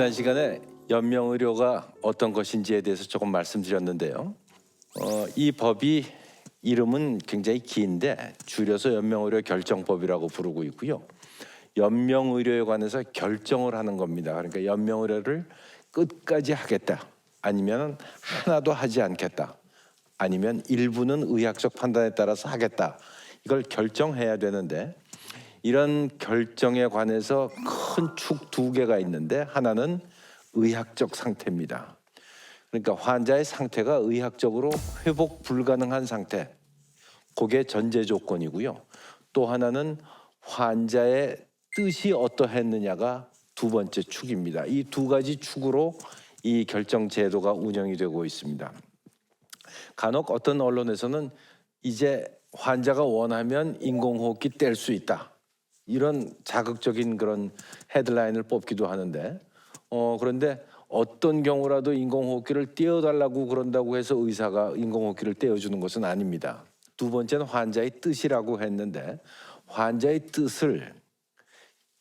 지난 시간에 연명 의료가 어떤 것인지에 대해서 조금 말씀드렸는데요. 어, 이 법이 이름은 굉장히 긴데 줄여서 연명 의료 결정법이라고 부르고 있고요. 연명 의료에 관해서 결정을 하는 겁니다. 그러니까 연명 의료를 끝까지 하겠다. 아니면 하나도 하지 않겠다. 아니면 일부는 의학적 판단에 따라서 하겠다. 이걸 결정해야 되는데 이런 결정에 관해서 큰 축 두 개가 있는데 하나는 의학적 상태입니다. 그러니까 환자의 상태가 의학적으로 회복 불가능한 상태. 그게 전제 조건이고요. 또 하나는 환자의 뜻이 어떠했느냐가 두 번째 축입니다. 이 두 가지 축으로 이 결정 제도가 운영이 되고 있습니다. 간혹 어떤 언론에서는 이제 환자가 원하면 인공호흡기 뗄 수 있다. 이런 자극적인 그런 헤드라인을 뽑기도 하는데 어 그런데 어떤 경우라도 인공호흡기를 떼어달라고 그런다고 해서 의사가 인공호흡기를 떼어주는 것은 아닙니다. 두 번째는 환자의 뜻이라고 했는데 환자의 뜻을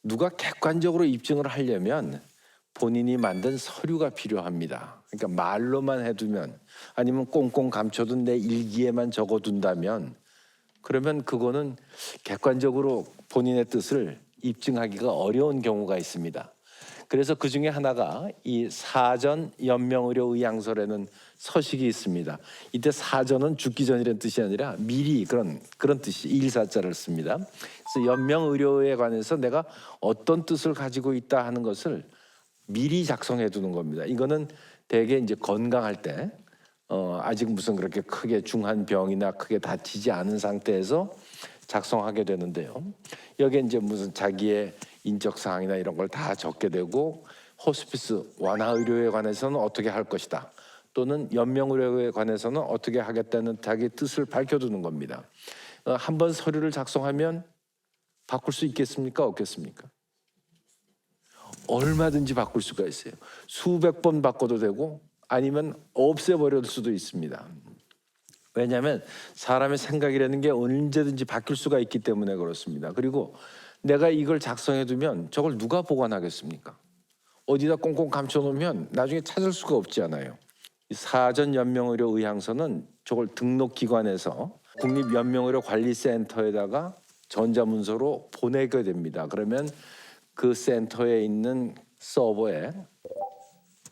누가 객관적으로 입증을 하려면 본인이 만든 서류가 필요합니다. 그러니까 말로만 해두면 아니면 꽁꽁 감춰둔 내 일기에만 적어둔다면 그러면 그거는 객관적으로 본인의 뜻을 입증하기가 어려운 경우가 있습니다. 그래서 그 중에 하나가 이 사전 연명의료 의향서라는 서식이 있습니다. 이때 사전은 죽기 전이라는 뜻이 아니라 미리 그런 그런 뜻이 일사자를 씁니다. 그래서 연명 의료에 관해서 내가 어떤 뜻을 가지고 있다 하는 것을 미리 작성해 두는 겁니다. 이거는 대개 이제 건강할 때 어, 아직 무슨 그렇게 크게 중한 병이나 크게 다치지 않은 상태에서 작성하게 되는데요. 여기에 이제 무슨 자기의 인적 사항이나 이런 걸 다 적게 되고 호스피스 완화 의료에 관해서는 어떻게 할 것이다. 또는 연명 의료에 관해서는 어떻게 하겠다는 자기 뜻을 밝혀두는 겁니다. 어, 한번 서류를 작성하면 바꿀 수 있겠습니까? 없겠습니까? 얼마든지 바꿀 수가 있어요. 수백 번 바꿔도 되고 아니면 없애버릴 수도 있습니다. 왜냐하면 사람의 생각이라는 게 언제든지 바뀔 수가 있기 때문에 그렇습니다. 그리고 내가 이걸 작성해 두면 저걸 누가 보관하겠습니까? 어디다 꽁꽁 감춰 놓으면 나중에 찾을 수가 없지 않아요. 이 사전 연명의료 의향서는 저걸 등록 기관에서 국립 연명의료 관리센터에다가 전자문서로 보내게 됩니다. 그러면 그 센터에 있는 서버에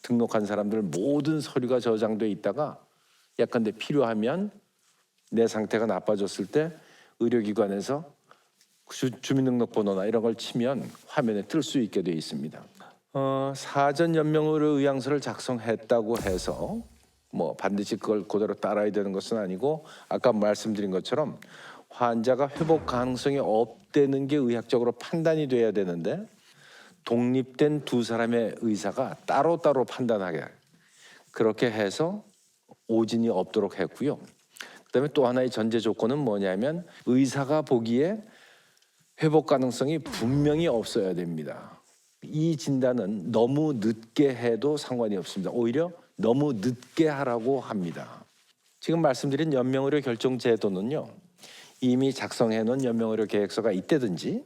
등록한 사람들 모든 서류가 저장돼 있다가 약간데 필요하면 내 상태가 나빠졌을 때 의료기관에서 주, 주민등록번호나 이런 걸 치면 화면에 뜰 수 있게 돼 있습니다. 어, 사전 연명의료 의향서를 작성했다고 해서 뭐 반드시 그걸 그대로 따라야 되는 것은 아니고 아까 말씀드린 것처럼 환자가 회복 가능성이 없다는 게 의학적으로 판단이 돼야 되는데 독립된 두 사람의 의사가 따로따로 판단하게 그렇게 해서 오진이 없도록 했고요. 그다음에 또 하나의 전제 조건은 뭐냐면 의사가 보기에 회복 가능성이 분명히 없어야 됩니다. 이 진단은 너무 늦게 해도 상관이 없습니다. 오히려 너무 늦게 하라고 합니다. 지금 말씀드린 연명의료 결정 제도는요. 이미 작성해 놓은 연명의료 계획서가 있다든지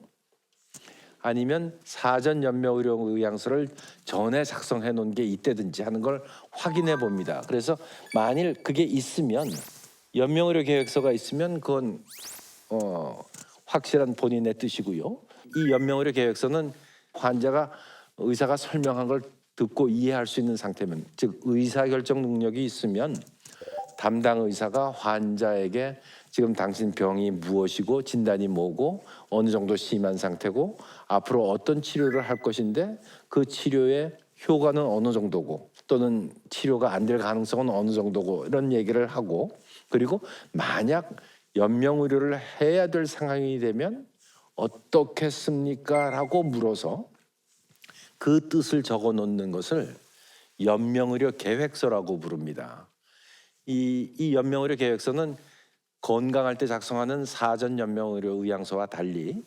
아니면 사전 연명 의료 의향서를 전에 작성해 놓은 게 있다든지 하는 걸 확인해 봅니다. 그래서 만일 그게 있으면 연명 의료 계획서가 있으면 그건 어, 확실한 본인의 뜻이고요. 이 연명 의료 계획서는 환자가 의사가 설명한 걸 듣고 이해할 수 있는 상태면 즉 의사 결정 능력이 있으면 담당 의사가 환자에게 지금 당신 병이 무엇이고 진단이 뭐고 어느 정도 심한 상태고 앞으로 어떤 치료를 할 것인데 그 치료의 효과는 어느 정도고 또는 치료가 안 될 가능성은 어느 정도고 이런 얘기를 하고 그리고 만약 연명 의료를 해야 될 상황이 되면 어떻겠습니까? 라고 물어서 그 뜻을 적어 놓는 것을 연명 의료 계획서라고 부릅니다. 이, 이 연명의료 계획서는 건강할 때 작성하는 사전 연명의료 의향서와 달리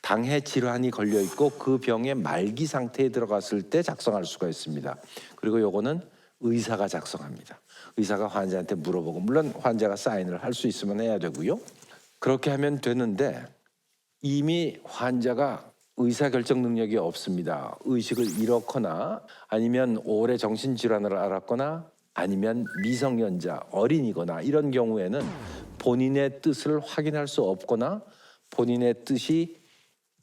당해 질환이 걸려 있고 그 병의 말기 상태에 들어갔을 때 작성할 수가 있습니다. 그리고 요거는 의사가 작성합니다. 의사가 환자한테 물어보고 물론 환자가 사인을 할 수 있으면 해야 되고요. 그렇게 하면 되는데 이미 환자가 의사 결정 능력이 없습니다. 의식을 잃었거나 아니면 오래 정신 질환을 앓았거나 아니면 미성년자, 어린이거나 이런 경우에는 본인의 뜻을 확인할 수 없거나 본인의 뜻이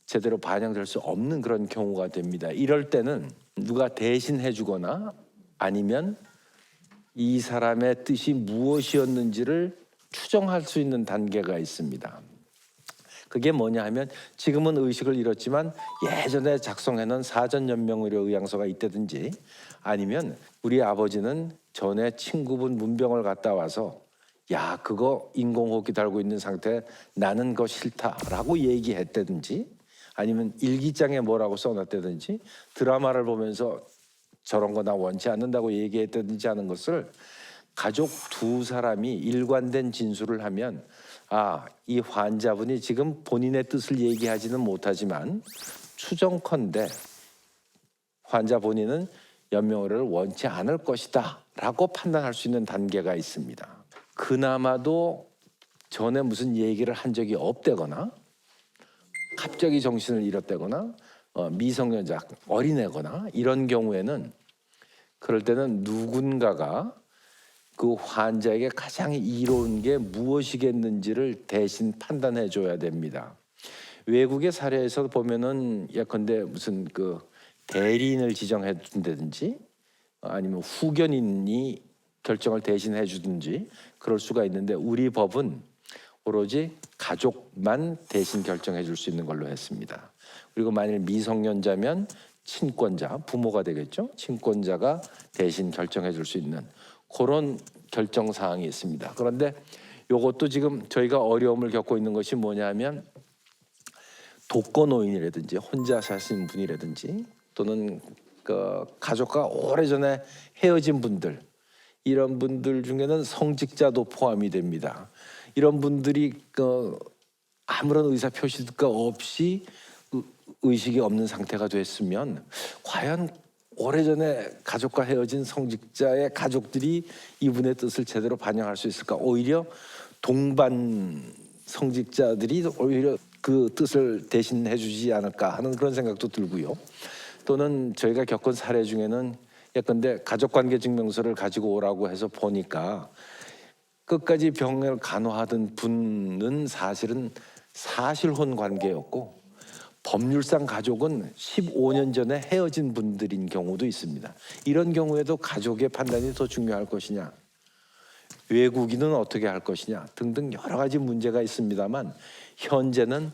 제대로 반영될 수 없는 그런 경우가 됩니다. 이럴 때는 누가 대신 해 주거나 아니면 이 사람의 뜻이 무엇이었는지를 추정할 수 있는 단계가 있습니다. 그게 뭐냐 하면 지금은 의식을 잃었지만 예전에 작성해놓은 사전 연명의료 의향서가 있다든지 아니면 우리 아버지는 전에 친구분 문병을 갔다 와서 야 그거 인공호흡기 달고 있는 상태 나는 거 싫다라고 얘기했다든지 아니면 일기장에 뭐라고 써놨다든지 드라마를 보면서 저런 거 나 원치 않는다고 얘기했다든지 하는 것을 가족 두 사람이 일관된 진술을 하면 아, 이 환자분이 지금 본인의 뜻을 얘기하지는 못하지만 추정컨대 환자 본인은 연명을 원치 않을 것이다 라고 판단할 수 있는 단계가 있습니다. 그나마도 전에 무슨 얘기를 한 적이 없다거나 갑자기 정신을 잃었다거나 어, 미성년자 어린애거나 이런 경우에는 그럴 때는 누군가가 그 환자에게 가장 이로운 게 무엇이겠는지를 대신 판단해 줘야 됩니다. 외국의 사례에서 보면은 예컨대 무슨 그 대리인을 지정해 준다든지 아니면 후견인이 결정을 대신해 주든지 그럴 수가 있는데 우리 법은 오로지 가족만 대신 결정해 줄 수 있는 걸로 했습니다. 그리고 만일 미성년자면 친권자, 부모가 되겠죠. 친권자가 대신 결정해 줄 수 있는 그런 결정 사항이 있습니다. 그런데 이것도 지금 저희가 어려움을 겪고 있는 것이 뭐냐면 독거노인이라든지 혼자 사시는 분이라든지 또는 그 가족과 오래전에 헤어진 분들 이런 분들 중에는 성직자도 포함이 됩니다. 이런 분들이 그 아무런 의사 표시가 없이 의- 의식이 없는 상태가 됐으면 과연 오래전에 가족과 헤어진 성직자의 가족들이 이분의 뜻을 제대로 반영할 수 있을까? 오히려 동반 성직자들이 오히려 그 뜻을 대신해 주지 않을까 하는 그런 생각도 들고요. 또는 저희가 겪은 사례 중에는 예컨대 가족관계 증명서를 가지고 오라고 해서 보니까 끝까지 병을 간호하던 분은 사실은 사실혼 관계였고 법률상 가족은 15년 전에 헤어진 분들인 경우도 있습니다. 이런 경우에도 가족의 판단이 더 중요할 것이냐, 외국인은 어떻게 할 것이냐 등등 여러 가지 문제가 있습니다만 현재는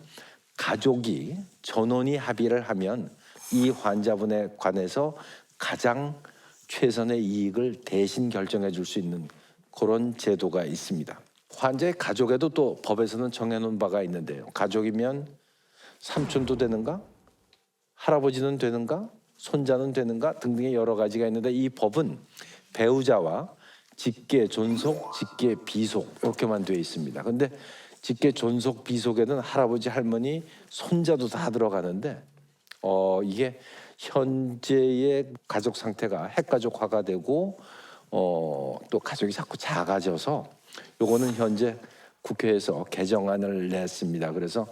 가족이 전원이 합의를 하면 이 환자분에 관해서 가장 최선의 이익을 대신 결정해 줄 수 있는 그런 제도가 있습니다. 환자의 가족에도 또 법에서는 정해놓은 바가 있는데요. 가족이면 삼촌도 되는가, 할아버지는 되는가, 손자는 되는가 등등의 여러 가지가 있는데 이 법은 배우자와 직계 존속, 직계 비속 이렇게만 되어 있습니다. 근데 직계 존속 비속에는 할아버지, 할머니, 손자도 다 들어가는데 어 이게 현재의 가족 상태가 핵가족화가 되고 어 또 가족이 자꾸 작아져서 요거는 현재 국회에서 개정안을 냈습니다. 그래서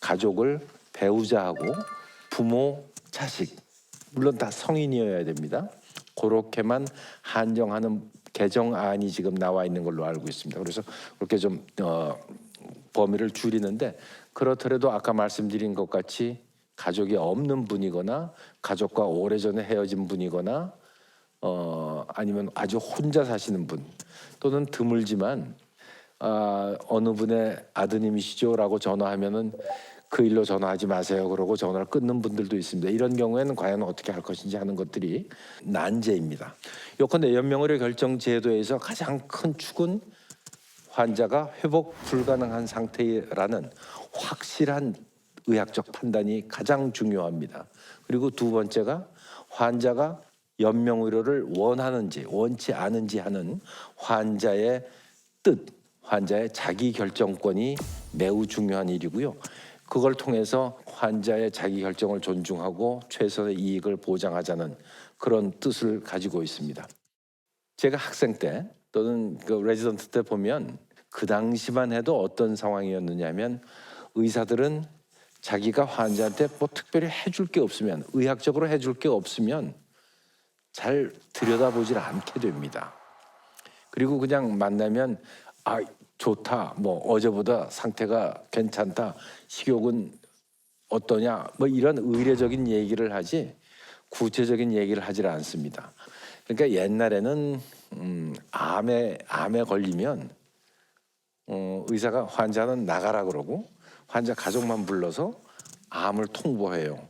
가족을 배우자하고 부모, 자식 물론 다 성인이어야 됩니다. 그렇게만 한정하는 개정안이 지금 나와 있는 걸로 알고 있습니다. 그래서 그렇게 좀 어, 범위를 줄이는데 그렇더라도 아까 말씀드린 것 같이 가족이 없는 분이거나 가족과 오래전에 헤어진 분이거나 어, 아니면 아주 혼자 사시는 분 또는 드물지만 아, 어느 분의 아드님이시죠라고 전화하면은 그 일로 전화하지 마세요. 그러고 전화를 끊는 분들도 있습니다. 이런 경우에는 과연 어떻게 할 것인지 하는 것들이 난제입니다. 요컨대 연명의료 결정 제도에서 가장 큰 축은 환자가 회복 불가능한 상태라는 확실한 의학적 판단이 가장 중요합니다. 그리고 두 번째가 환자가 연명 의료를 원하는지 원치 않은지 하는 환자의 뜻, 환자의 자기 결정권이 매우 중요한 일이고요. 그걸 통해서 환자의 자기 결정을 존중하고 최선의 이익을 보장하자는 그런 뜻을 가지고 있습니다. 제가 학생 때 또는 그 레지던트 때 보면 그 당시만 해도 어떤 상황이었느냐면 의사들은 자기가 환자한테 뭐 특별히 해줄 게 없으면 의학적으로 해줄 게 없으면 잘 들여다보질 않게 됩니다. 그리고 그냥 만나면 아 좋다 뭐 어제보다 상태가 괜찮다 식욕은 어떠냐 뭐 이런 의례적인 얘기를 하지 구체적인 얘기를 하질 않습니다. 그러니까 옛날에는 음, 암에 암에 걸리면 어, 의사가 환자는 나가라 그러고 환자 가족만 불러서 암을 통보해요.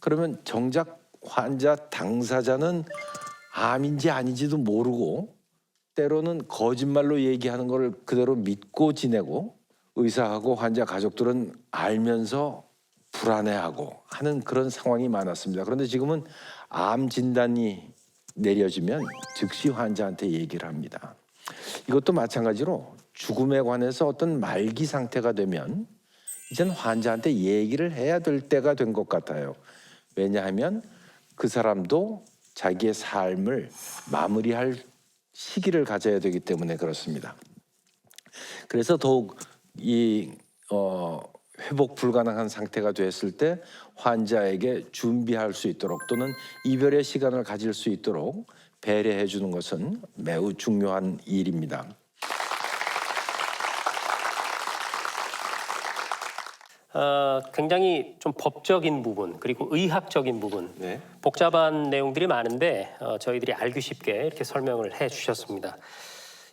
그러면 정작 환자 당사자는 암인지 아닌지도 모르고 때로는 거짓말로 얘기하는 걸 그대로 믿고 지내고 의사하고 환자 가족들은 알면서 불안해하고 하는 그런 상황이 많았습니다. 그런데 지금은 암 진단이 내려지면 즉시 환자한테 얘기를 합니다. 이것도 마찬가지로 죽음에 관해서 어떤 말기 상태가 되면 이젠 환자한테 얘기를 해야 될 때가 된 것 같아요. 왜냐하면 그 사람도 자기의 삶을 마무리할 시기를 가져야 되기 때문에 그렇습니다. 그래서 더욱 이 어, 회복 불가능한 상태가 됐을 때 환자에게 준비할 수 있도록 또는 이별의 시간을 가질 수 있도록 배려해 주는 것은 매우 중요한 일입니다. 어, 굉장히 좀 법적인 부분 그리고 의학적인 부분 네. 복잡한 내용들이 많은데 어, 저희들이 알기 쉽게 이렇게 설명을 해 주셨습니다.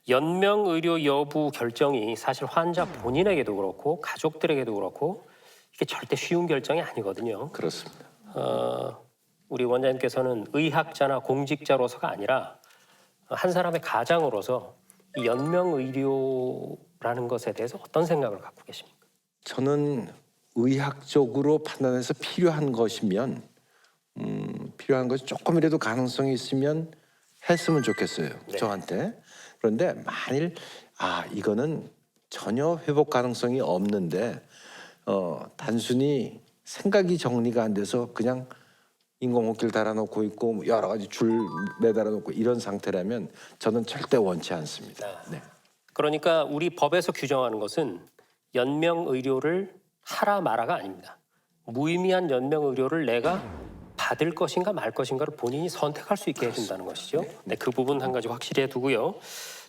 연명 의료 여부 결정이 사실 환자 본인에게도 그렇고 가족들에게도 그렇고 이게 절대 쉬운 결정이 아니거든요. 그렇습니다. 어, 우리 원장님께서는 의학자나 공직자로서가 아니라 한 사람의 가장으로서 이 연명 의료라는 것에 대해서 어떤 생각을 갖고 계십니까? 저는 의학적으로 판단해서 필요한 것이면 음, 필요한 것이 조금이라도 가능성이 있으면 했으면 좋겠어요. 네. 저한테. 그런데 만일 아 이거는 전혀 회복 가능성이 없는데 어, 단순히 생각이 정리가 안 돼서 그냥 인공호흡기를 달아놓고 있고 뭐 여러 가지 줄 매달아놓고 이런 상태라면 저는 절대 원치 않습니다. 네. 그러니까 우리 법에서 규정하는 것은 연명 의료를 하라 마라가 아닙니다. 무의미한 연명 의료를 내가 받을 것인가 말 것인가를 본인이 선택할 수 있게 해준다는 것이죠. 네, 그 부분 한 가지 확실히 해두고요.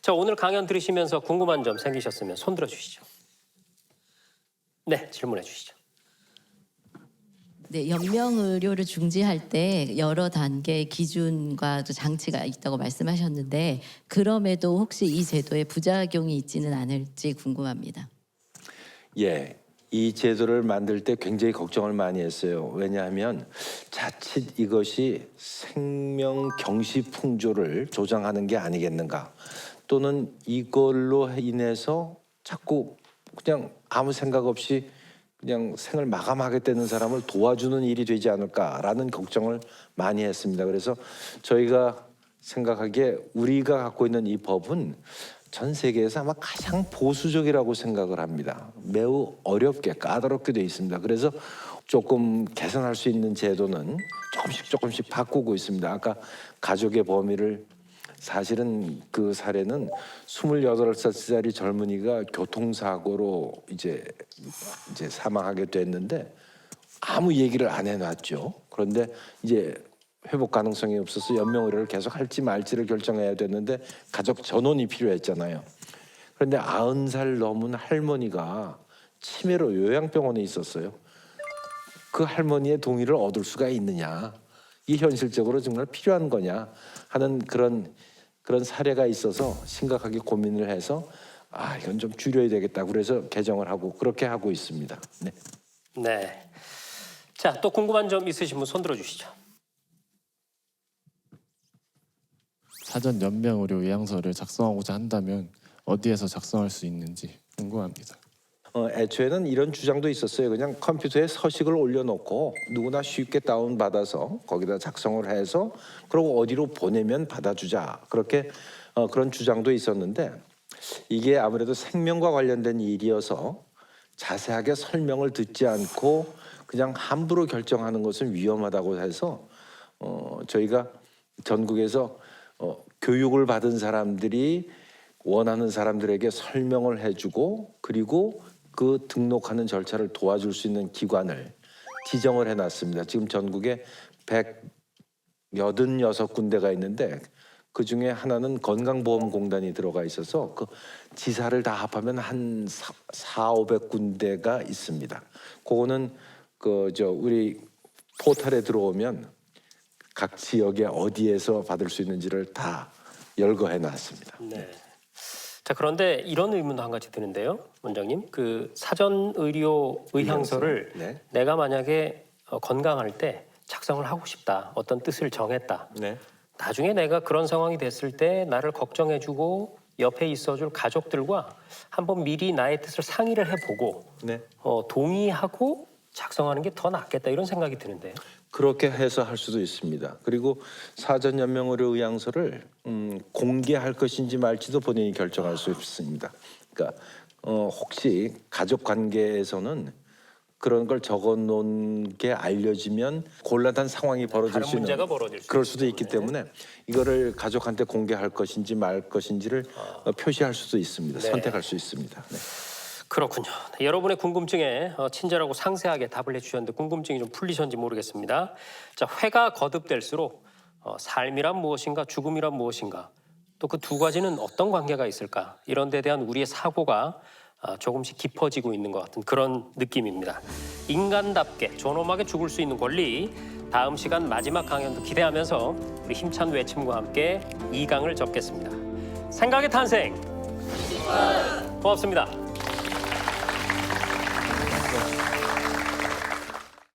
자, 오늘 강연 들으시면서 궁금한 점 생기셨으면 손 들어 주시죠. 네, 질문해 주시죠. 네, 연명 의료를 중지할 때 여러 단계의 기준과 또 장치가 있다고 말씀하셨는데 그럼에도 혹시 이 제도에 부작용이 있지는 않을지 궁금합니다. 예. 이 제도를 만들 때 굉장히 걱정을 많이 했어요. 왜냐하면 자칫 이것이 생명 경시 풍조를 조장하는 게 아니겠는가. 또는 이걸로 인해서 자꾸 그냥 아무 생각 없이 그냥 생을 마감하게 되는 사람을 도와주는 일이 되지 않을까라는 걱정을 많이 했습니다. 그래서 저희가 생각하기에 우리가 갖고 있는 이 법은 전 세계에서 아마 가장 보수적이라고 생각을 합니다. 매우 어렵게 까다롭게 돼 있습니다. 그래서 조금 개선할 수 있는 제도는 조금씩 조금씩 바꾸고 있습니다. 아까 가족의 범위를 사실은 그 사례는 28살짜리 젊은이가 교통사고로 이제 이제 사망하게 됐는데 아무 얘기를 안 해놨죠. 그런데 이제 회복 가능성이 없어서 연명 의료를 계속 할지 말지를 결정해야 됐는데 가족 전원이 필요했잖아요. 그런데 아흔 살 넘은 할머니가 치매로 요양병원에 있었어요. 그 할머니의 동의를 얻을 수가 있느냐? 이 현실적으로 정말 필요한 거냐 하는 그런 그런 사례가 있어서 심각하게 고민을 해서 아 이건 좀 줄여야 되겠다. 그래서 개정을 하고 그렇게 하고 있습니다. 네. 네. 자, 또 궁금한 점 있으신 분 손 들어 주시죠. 사전 연명 의료 요양서를 작성하고자 한다면 어디에서 작성할 수 있는지 궁금합니다. 어, 애초에는 이런 주장도 있었어요. 그냥 컴퓨터에 서식을 올려놓고 누구나 쉽게 다운 받아서 거기다 작성을 해서 그리고 어디로 보내면 받아주자 그렇게 어, 그런 주장도 있었는데 이게 아무래도 생명과 관련된 일이어서 자세하게 설명을 듣지 않고 그냥 함부로 결정하는 것은 위험하다고 해서 어, 저희가 전국에서 어, 교육을 받은 사람들이 원하는 사람들에게 설명을 해주고 그리고 그 등록하는 절차를 도와줄 수 있는 기관을 지정을 해놨습니다. 지금 전국에 186군데가 있는데 그 중에 하나는 건강보험공단이 들어가 있어서 그 지사를 다 합하면 한 4, 500군데가 있습니다. 그거는 그 저 우리 포털에 들어오면 각 지역에 어디에서 받을 수 있는지를 다 열거해 놨습니다. 네. 자 그런데 이런 의문도 한 가지 드는데요, 원장님. 그 사전 의료 의향서를 네. 내가 만약에 어, 건강할 때 작성을 하고 싶다, 어떤 뜻을 정했다. 네. 나중에 내가 그런 상황이 됐을 때 나를 걱정해주고 옆에 있어줄 가족들과 한번 미리 나의 뜻을 상의를 해보고 네. 어, 동의하고 작성하는 게 더 낫겠다 이런 생각이 드는데요. 그렇게 해서 할 수도 있습니다. 그리고 사전 연명 의료 의향서를 음, 공개할 것인지 말지도 본인이 결정할 수 있습니다. 그러니까 어, 혹시 가족 관계에서는 그런 걸 적어 놓은 게 알려지면 곤란한 상황이 벌어질 다른 수 있는 문제가 벌어질 수 그럴 수도 있기 때문에 이거를 가족한테 공개할 것인지 말 것인지를 어, 표시할 수도 있습니다. 네. 선택할 수 있습니다. 네. 그렇군요. 네, 여러분의 궁금증에 어, 친절하고 상세하게 답을 해주셨는데 궁금증이 좀 풀리셨는지 모르겠습니다. 자, 회가 거듭될수록 어, 삶이란 무엇인가, 죽음이란 무엇인가, 또 그 두 가지는 어떤 관계가 있을까 이런 데 대한 우리의 사고가 아, 조금씩 깊어지고 있는 것 같은 그런 느낌입니다. 인간답게 존엄하게 죽을 수 있는 권리 다음 시간 마지막 강연도 기대하면서 우리 힘찬 외침과 함께 이 강을 접겠습니다. 생각의 탄생 고맙습니다.